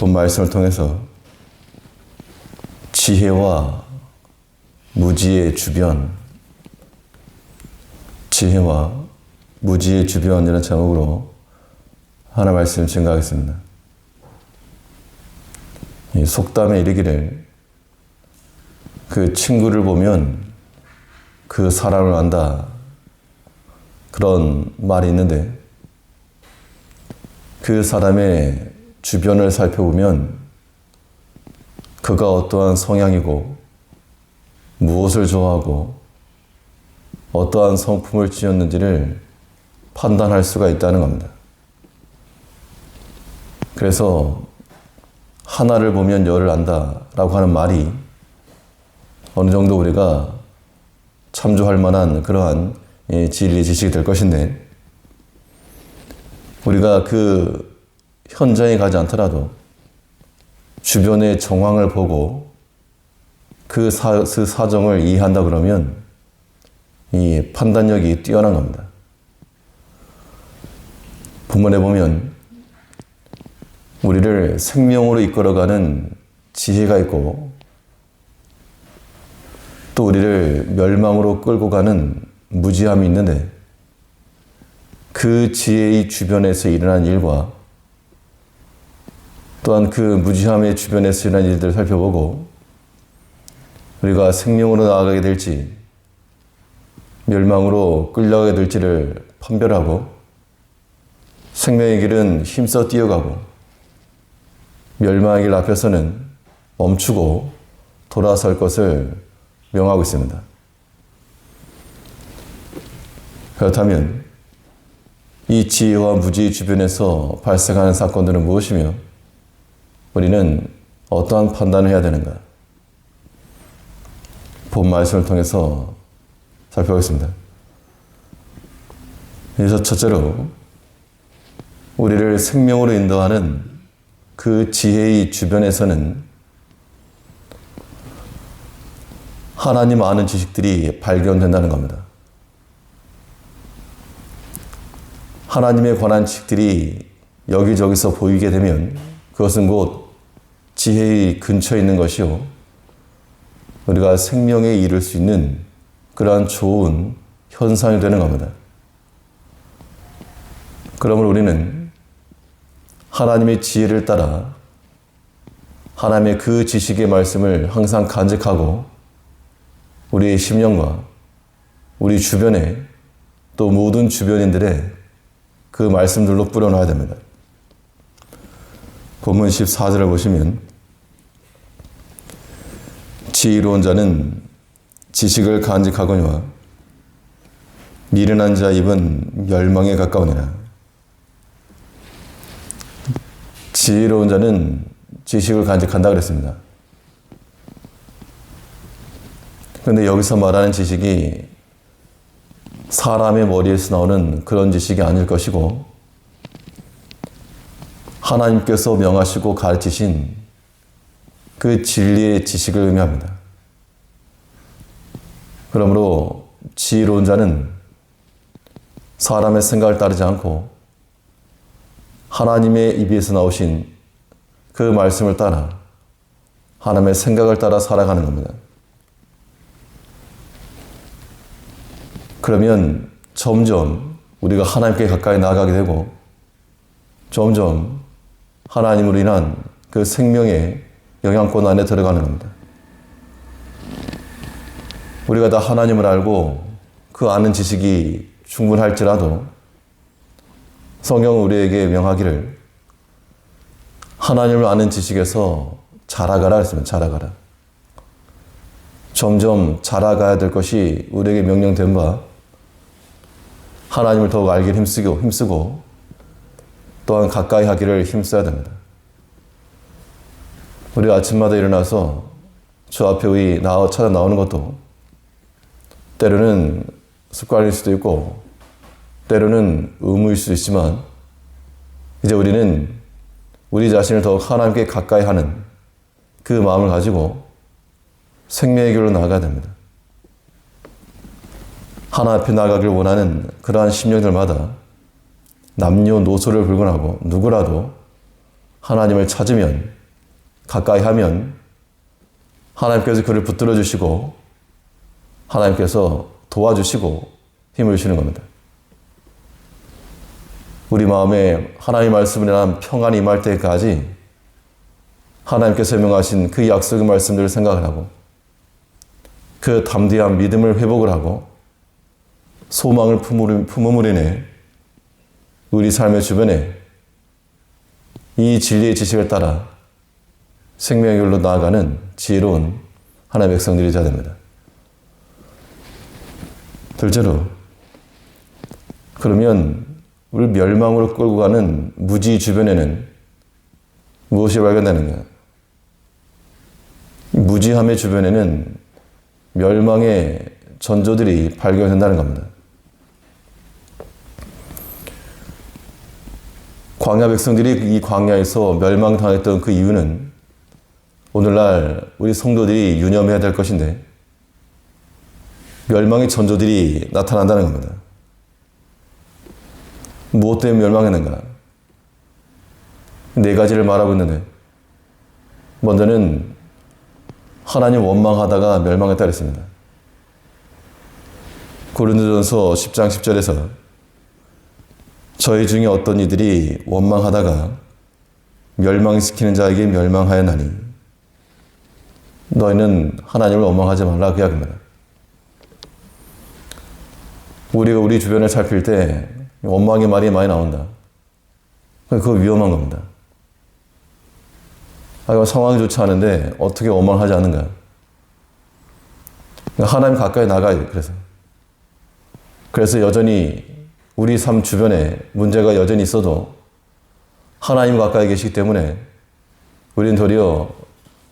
본 말씀을 통해서 지혜와 무지의 주변, 지혜와 무지의 주변이라는 제목으로 하나 말씀 증가하겠습니다. 이 속담에 이르기를 그 친구를 보면 그 사람을 안다. 그런 말이 있는데 그 사람의 주변을 살펴보면 그가 어떠한 성향이고 무엇을 좋아하고 어떠한 성품을 지었는지를 판단할 수가 있다는 겁니다. 그래서 하나를 보면 열을 안다 라고 하는 말이 어느 정도 우리가 참조할 만한 그러한 진리 지식이 될 것인데 우리가 그 현장에 가지 않더라도 주변의 정황을 보고 그, 사, 그 사정을 이해한다 그러면 이 판단력이 뛰어난 겁니다. 본문에 보면 우리를 생명으로 이끌어가는 지혜가 있고 또 우리를 멸망으로 끌고 가는 무지함이 있는데 그 지혜의 주변에서 일어난 일과 또한 그 무지함의 주변에서 일어난 일들을 살펴보고 우리가 생명으로 나아가게 될지 멸망으로 끌려가게 될지를 판별하고 생명의 길은 힘써 뛰어가고 멸망의 길 앞에서는 멈추고 돌아설 것을 명하고 있습니다. 그렇다면 이 지혜와 무지의 주변에서 발생하는 사건들은 무엇이며 우리는 어떠한 판단을 해야 되는가? 본 말씀을 통해서 살펴보겠습니다. 그래서 첫째로 우리를 생명으로 인도하는 그 지혜의 주변에서는 하나님 아는 지식들이 발견된다는 겁니다. 하나님에 관한 지식들이 여기저기서 보이게 되면 그것은 곧 지혜의 근처에 있는 것이요. 우리가 생명에 이를 수 있는 그러한 좋은 현상이 되는 겁니다. 그러므로 우리는 하나님의 지혜를 따라 하나님의 그 지식의 말씀을 항상 간직하고 우리의 심령과 우리 주변에 또 모든 주변인들의 그 말씀들로 뿌려놔야 됩니다. 본문 14절을 보시면 지혜로운 자는 지식을 간직하거니와 미련한 자 입은 멸망에 가까우니라. 지혜로운 자는 지식을 간직한다 그랬습니다. 그런데 여기서 말하는 지식이 사람의 머리에서 나오는 그런 지식이 아닐 것이고 하나님께서 명하시고 가르치신 그 진리의 지식을 의미합니다. 그러므로 지혜로운 자는 사람의 생각을 따르지 않고 하나님의 입에서 나오신 그 말씀을 따라 하나님의 생각을 따라 살아가는 겁니다. 그러면 점점 우리가 하나님께 가까이 나아가게 되고 점점 하나님으로 인한 그 생명의 영향권 안에 들어가는 겁니다. 우리가 다 하나님을 알고 그 아는 지식이 충분할지라도 성경은 우리에게 명하기를 하나님을 아는 지식에서 자라가라 했으면 자라가라. 점점 자라가야 될 것이 우리에게 명령된 바 하나님을 더욱 알기를 힘쓰고, 힘쓰고 또한 가까이 하기를 힘써야 됩니다. 우리가 아침마다 일어나서 저 앞에 나와 찾아 나오는 것도 때로는 습관일 수도 있고 때로는 의무일 수도 있지만 이제 우리는 우리 자신을 더욱 하나님께 가까이 하는 그 마음을 가지고 생명의 길로 나아가야 됩니다. 하나 앞에 나가길 원하는 그러한 심령들마다 남녀노소를 불문하고 누구라도 하나님을 찾으면 가까이 하면 하나님께서 그를 붙들어 주시고 하나님께서 도와주시고 힘을 주시는 겁니다. 우리 마음에 하나님 인한 평안이 임할 때까지 하나님께서 명하신 그 약속의 말씀들을 생각을 하고 그 담대한 믿음을 회복을 하고 소망을 품음으로 우리 삶의 주변에 이 진리의 지식을 따라 생명의 길로 나아가는 지혜로운 하나님의 백성들이 되어야 됩니다. 둘째로 그러면 우리 멸망으로 끌고 가는 무지 주변에는 무엇이 발견되는가? 무지함의 주변에는 멸망의 전조들이 발견된다는 겁니다. 광야 백성들이 이 광야에서 멸망당했던 그 이유는 오늘날 우리 성도들이 유념해야 될 것인데 멸망의 전조들이 나타난다는 겁니다. 무엇 때문에 멸망했는가? 네 가지를 말하고 있는데 먼저는 하나님 원망하다가 멸망했다 그랬습니다. 고린도전서 10장 10절에서 저희 중에 어떤 이들이 원망하다가 멸망시키는 자에게 멸망하였나니 너희는 하나님을 원망하지 말라 그 이야기입니다. 우리가 우리 주변을 살필 때 원망의 말이 많이 나온다. 그거 위험한 겁니다. 아, 상황이 좋지 않은데 어떻게 원망하지 않는가? 하나님 가까이 나가요. 그래서 그래서 여전히 우리 삶 주변에 문제가 여전히 있어도 하나님 가까이 계시기 때문에 우리는 도리어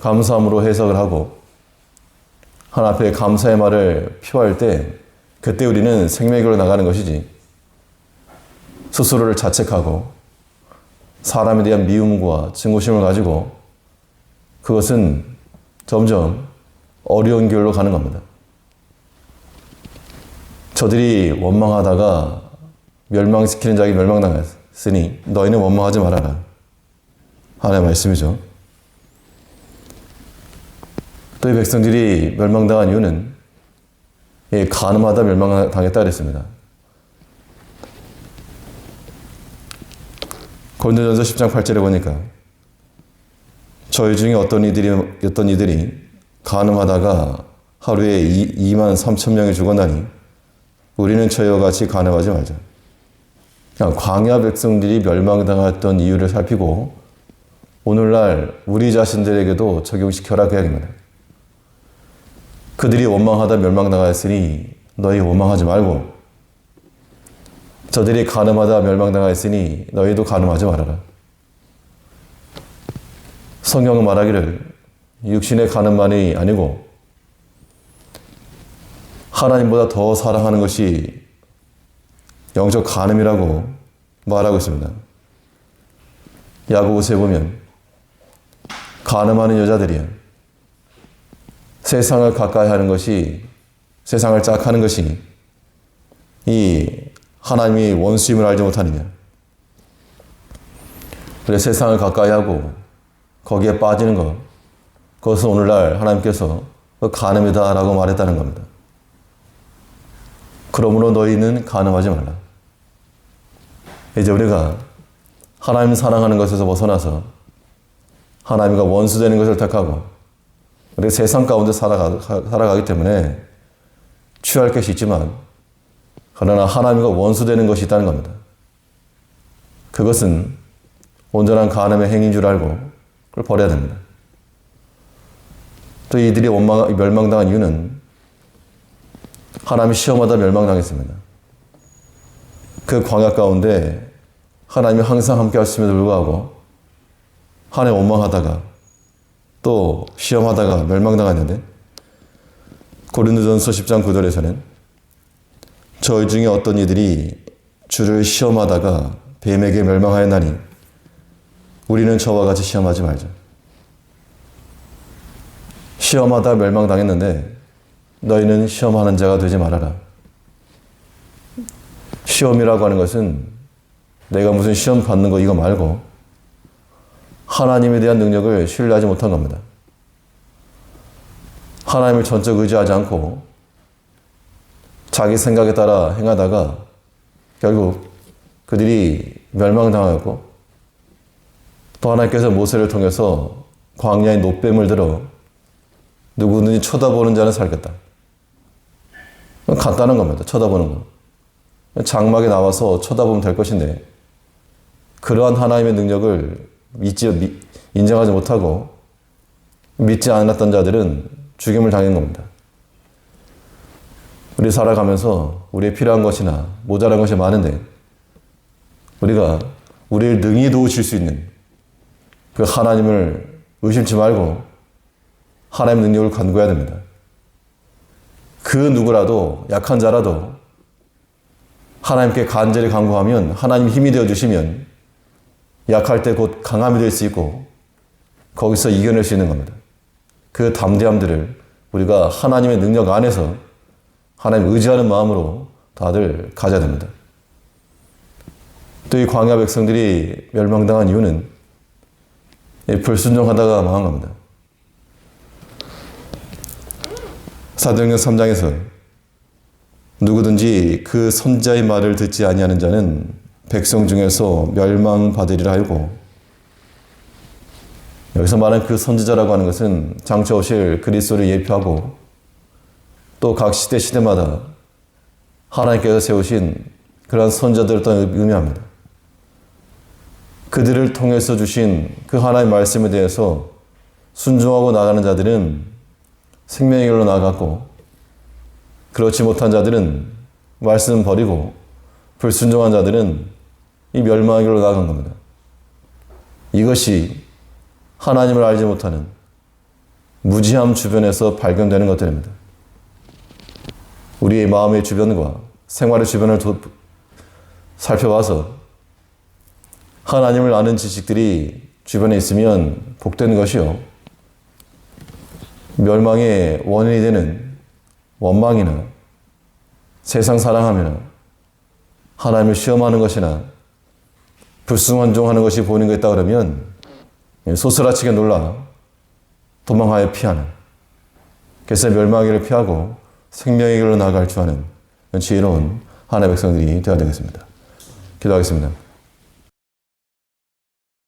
감사함으로 해석을 하고 하나 앞에 감사의 말을 표할 때 그때 우리는 생명으로 나가는 것이지 스스로를 자책하고 사람에 대한 미움과 증오심을 가지고 그것은 점점 어려운 길로 가는 겁니다. 저들이 원망하다가 멸망시키는 자에게 멸망당했으니 너희는 원망하지 말아라. 하나의 말씀이죠. 또이 백성들이 멸망당한 이유는 가늠하다 멸망당했다 그랬습니다. 고린도전서 10장 8절에 보니까 저희 중에 어떤 이들이 어떤 이들이 가늠하다가 하루에 2, 만 3천 명이 죽었나니 우리는 저희와 같이 가늠하지 말자. 그냥 광야 백성들이 멸망당했던 이유를 살피고 오늘날 우리 자신들에게도 적용시켜라 그 이야기입니다. 그들이 원망하다 멸망당하였으니 너희 원망하지 말고 저들이 가늠하다 멸망당하였으니 너희도 가늠하지 말아라. 성경은 말하기를 육신의 가늠만이 아니고 하나님보다 더 사랑하는 것이 영적 가늠이라고 말하고 있습니다. 야고보서에 보면 가늠하는 여자들이야. 세상을 가까이 하는 것이 세상을 짝하는 것이 이 하나님이 원수임을 알지 못하느냐. 그래 세상을 가까이 하고 거기에 빠지는 것. 그것은 오늘날 하나님께서 그 간음이다라고 말했다는 겁니다. 그러므로 너희는 간음하지 말라. 이제 우리가 하나님 사랑하는 것에서 벗어나서 하나님과 원수되는 것을 택하고 우리 세상 가운데 살아가, 살아가기 때문에 취할 것이 있지만 그러나 하나님과 원수되는 것이 있다는 겁니다. 그것은 온전한 간음의 행인 줄 알고 그걸 버려야 됩니다. 또 이들이 원망, 멸망당한 이유는 하나님이 시험하다 멸망당했습니다. 그 광야 가운데 하나님이 항상 함께 하심에도 불구하고 하나님 원망하다가 또 시험하다가 멸망당했는데 고린도전서 10장 9절에서는 저희 중에 어떤 이들이 주를 시험하다가 뱀에게 멸망하였나니 우리는 저와 같이 시험하지 말자. 시험하다 멸망당했는데 너희는 시험하는 자가 되지 말아라. 시험이라고 하는 것은 내가 무슨 시험 받는 거 이거 말고 하나님에 대한 능력을 신뢰하지 못한 겁니다. 하나님을 전적 의지하지 않고 자기 생각에 따라 행하다가 결국 그들이 멸망당하였고 또 하나님께서 모세를 통해서 광야의 노뱀을 들어 누구든지 쳐다보는 자는 살겠다. 간단한 겁니다. 쳐다보는 거. 장막에 나와서 쳐다보면 될 것인데 그러한 하나님의 능력을 믿지 미, 인정하지 못하고 믿지 않았던 자들은 죽임을 당한 겁니다. 우리 살아가면서 우리의 필요한 것이나 모자란 것이 많은데 우리가 우리를 능히 도우실 수 있는 그 하나님을 의심치 말고 하나님의 능력을 간구해야 됩니다. 그 누구라도 약한 자라도 하나님께 간절히 간구하면 하나님 힘이 되어 주시면 약할 때 곧 강함이 될 수 있고 거기서 이겨낼 수 있는 겁니다. 그 담대함들을 우리가 하나님의 능력 안에서 하나님 의지하는 마음으로 다들 가져야 됩니다. 또 이 광야 백성들이 멸망당한 이유는 불순종하다가 망한 겁니다. 사도행전 3장에서 누구든지 그 선자의 말을 듣지 아니하는 자는 백성 중에서 멸망받으리라 하고 여기서 말하는 그 선지자라고 하는 것은 장차 오실 그리스도를 예표하고 또 각 시대 시대마다 하나님께서 세우신 그러한 선자들을 또 의미합니다. 그들을 통해서 주신 그 하나의 말씀에 대해서 순종하고 나가는 자들은 생명의 길로 나갔고 그렇지 못한 자들은 말씀 버리고 불순종한 자들은 이 멸망의 길로 나간 겁니다. 이것이 하나님을 알지 못하는 무지함 주변에서 발견되는 것들입니다. 우리의 마음의 주변과 생활의 주변을 도, 살펴봐서 하나님을 아는 지식들이 주변에 있으면 복되는 것이요. 멸망의 원인이 되는 원망이나 세상 사랑하며 하나님을 시험하는 것이나 불순원종하는 것이 보이는 것 있다 그러면 소스라치게 놀라 도망하여 피하는 그래서 멸망의 피하고 생명의 길로 나아갈 줄 아는 지혜로운 하나님의 백성들이 되어야 되겠습니다. 기도하겠습니다.